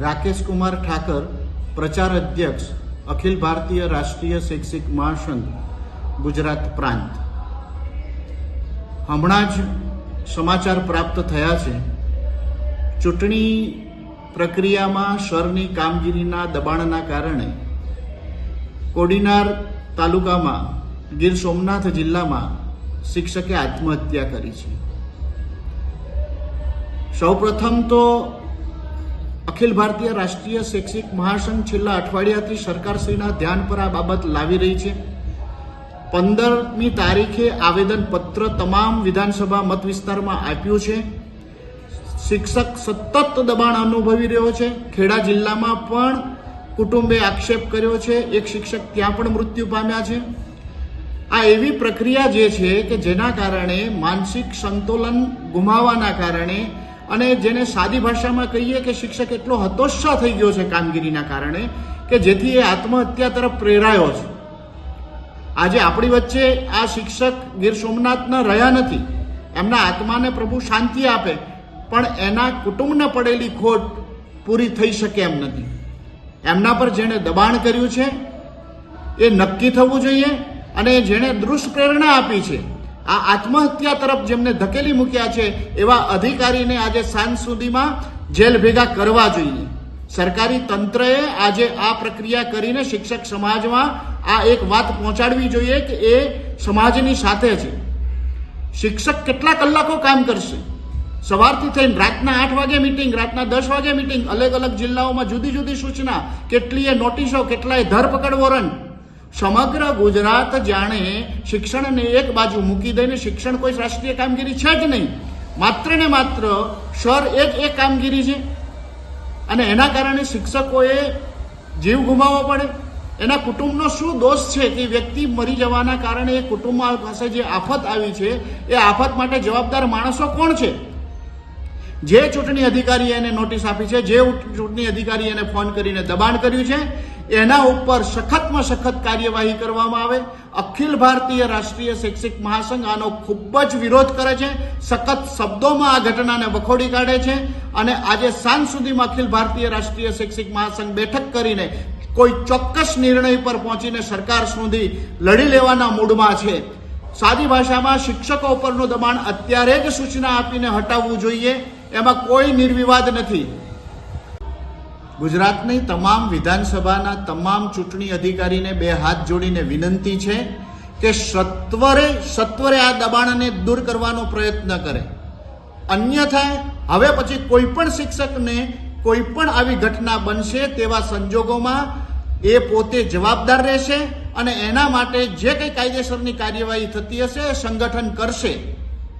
રાકેશ કુમાર ઠાકર, પ્રચાર અધ્યક્ષ, અખિલ ભારતીય રાષ્ટ્રીય શૈક્ષિક મહાસંઘ, ગુજરાત પ્રાંત. હમણાં જ સમાચાર પ્રાપ્ત થયા છે. ચૂંટણી પ્રક્રિયામાં શરની કામગીરીના દબાણના કારણે કોડીનાર તાલુકામાં ગીર સોમનાથ જિલ્લામાં શિક્ષકે આત્મહત્યા કરી છે. સૌપ્રથમ તો અખિલ ભારતીય રાષ્ટ્રીય શૈક્ષિક મહાસંઘ છેલ્લા અઠવાડિયાથી સરકારશ્રીના ધ્યાન પર આ બાબત લાવી રહી છે. પંદરમી તારીખે આવેદનપત્ર તમામ વિધાનસભા મત વિસ્તારમાં આપ્યું છે. શિક્ષક સતત દબાણ અનુભવી રહ્યો છે. ખેડા જિલ્લામાં પણ કુટુંબે આક્ષેપ કર્યો છે. એક શિક્ષક ત્યાં પણ મૃત્યુ પામ્યા છે. આ એવી પ્રક્રિયા જે છે કે જેના કારણે માનસિક સંતુલન ગુમાવવાના કારણે અને જેને સાદી ભાષામાં કહીએ કે શિક્ષક એટલો હતોત્સાહ થઈ ગયો છે કામગીરીના કારણે કે જેથી એ આત્મહત્યા તરફ પ્રેરાયો છે. આજે આપણી વચ્ચે આ શિક્ષક ગીર સોમનાથના રહ્યા નથી. એમના આત્માને પ્રભુ શાંતિ આપે, પણ એના કુટુંબને પડેલી ખોટ પૂરી થઈ શકે એમ નથી. એમના પર જેણે દબાણ કર્યું છે, એ નક્કી થવું જોઈએ અને જેણે દૃષ્ટ પ્રેરણા આપી છે આ આત્મહત્યા તરફ જેમને ધકેલી મૂક્યા છે, એવા અધિકારીને આજે સાંજ સુધીમાં જેલ ભેગા કરવા જોઈએ. સરકારી તંત્રએ આજે આ પ્રક્રિયા કરીને શિક્ષક સમાજમાં આ એક વાત પહોંચાડવી જોઈએ કે એ સમાજની સાથે છે. શિક્ષક કેટલા કલાકો કામ કરશે? સવારથી થઈને રાતના આઠ વાગે મિટિંગ, રાતના દસ વાગે મિટિંગ, અલગ અલગ જિલ્લાઓમાં જુદી જુદી સૂચના, કેટલીય નોટિસો, કેટલાય ધરપકડ વોરંટ સમગ્ર ગુજરાત જાણે શિક્ષણને એક બાજુ મૂકી દઈને શિક્ષણ કોઈ રાષ્ટ્રીય કામગીરી છે જ નહીં. માત્ર ને માત્ર સર એક એક કામગીરી છે. અને એના કારણે શિક્ષકોએ જીવ ગુમાવવો પડે. એના કુટુંબનો શું દોષ છે કે વ્યક્તિ મરી જવાના કારણે એ કુટુંબ પાસે જે આફત આવી છે, એ આફત માટે જવાબદાર માણસો કોણ છે? જે ચૂંટણી અધિકારીએ એને નોટિસ આપી છે, જે ચૂંટણી અધિકારીએ એને ફોન કરીને દબાણ કર્યું છે એના ઉપર સખતમાં સખત કાર્યવાહી કરવામાં આવે. અખિલ ભારતીય રાષ્ટ્રીય શૈક્ષિક મહાસંઘ આનો ખૂબ જ વિરોધ કરે છે. સખત શબ્દોમાં આ ઘટનાને વખોડી કાઢે છે અને આજે સાંજ સુધીમાં અખિલ ભારતીય રાષ્ટ્રીય શૈક્ષિક મહાસંઘ બેઠક કરીને કોઈ ચોક્કસ નિર્ણય પર પહોંચીને સરકાર સુધી લડી લેવાના મૂડમાં છે. સાદી ભાષામાં શિક્ષકો ઉપરનું દબાણ અત્યારે જ સૂચના આપીને હટાવવું જોઈએ. એમાં કોઈ નિર્વિવાદ નથી. ગુજરાતની તમામ વિધાનસભાના તમામ ચૂંટણી અધિકારીને બે હાથ જોડીને વિનંતી છે કે સત્વરે સત્વરે આ દબાણને દૂર કરવાનો પ્રયત્ન કરે. અન્યથા, હવે પછી કોઈ પણ શિક્ષકને કોઈ પણ આવી ઘટના બનશે તેવા સંજોગોમાં એ પોતે જવાબદાર રહેશે અને એના માટે જે કંઈ કાયદેસરની કાર્યવાહી થતી હશે સંગઠન કરશે.